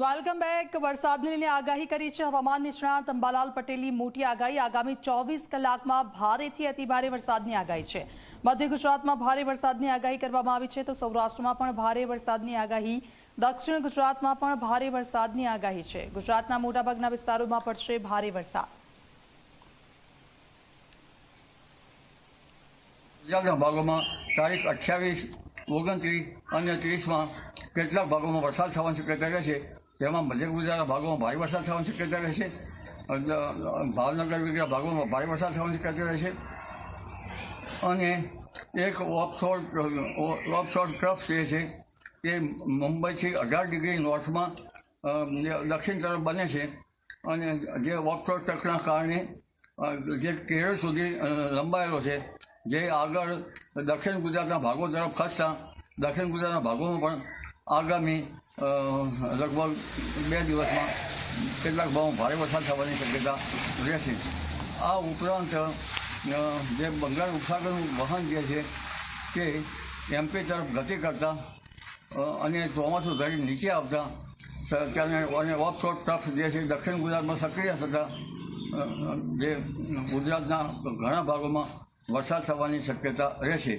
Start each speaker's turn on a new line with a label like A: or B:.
A: Welcome back. વરસાદને લઈને આગાહી કરી છે હવામાન નિષ્ણાત અંબાલાલ પટેલની મોટી આગાહી. આગામી ચોવીસ કલાકમાં ભારેથી અતિભારે વરસાદની આગાહી છે. મધ્ય ગુજરાતમાં ભારે વરસાદની આગાહી કરવામાં આવી છે તો સૌરાષ્ટ્રમાં પણ ભારે વરસાદની આગાહી. દક્ષિણ ગુજરાતમાં પણ ભારે વરસાદની આગાહી છે. ગુજરાતના મોટાભાગના વિસ્તારોમાં પડશે ભારે વરસાદ.
B: ગુજરાતના ભાગોમાં તારીખ અઠ્યાવીસ, ઓગણત્રીસ અને ત્રીસમાં કેટલાક ભાગોમાં વરસાદ થવાની શક્યતા રહેશે. તેમાં મધ્ય ગુજરાતના ભાગોમાં ભારે વરસાદ થવાની શક્યતા રહેશે. ભાવનગર વગેરે ભાગોમાં ભારે વરસાદ થવાની શક્યતા રહેશે. અને એક ઓફશોર ઓફશોર ટ્રફ જે છે તે મુંબઈથી અઢાર ડિગ્રી નોર્થમાં દક્ષિણ તરફ બને છે. અને જે ઓફશોર ટ્રકના કારણે જે કેરળ સુધી લંબાયેલો છે, જે આગળ દક્ષિણ ગુજરાતના ભાગો તરફ ખસતા, દક્ષિણ ગુજરાતના ભાગોમાં પણ આગામી લગભગ બે દિવસમાં કેટલાક ભાગમાં ભારે વરસાદ થવાની શક્યતા રહેશે. આ ઉપરાંત જે બંગાળ ઉપસાગરનું વહન જે છે તે એમપી તરફ ગતિ કરતા અને ચોમાસું ધરી નીચે આવતા અને ઓફશોર ટ્રફ જે છે દક્ષિણ ગુજરાતમાં સક્રિય થતા જે ગુજરાતના ઘણા ભાગોમાં વરસાદ થવાની શક્યતા રહેશે.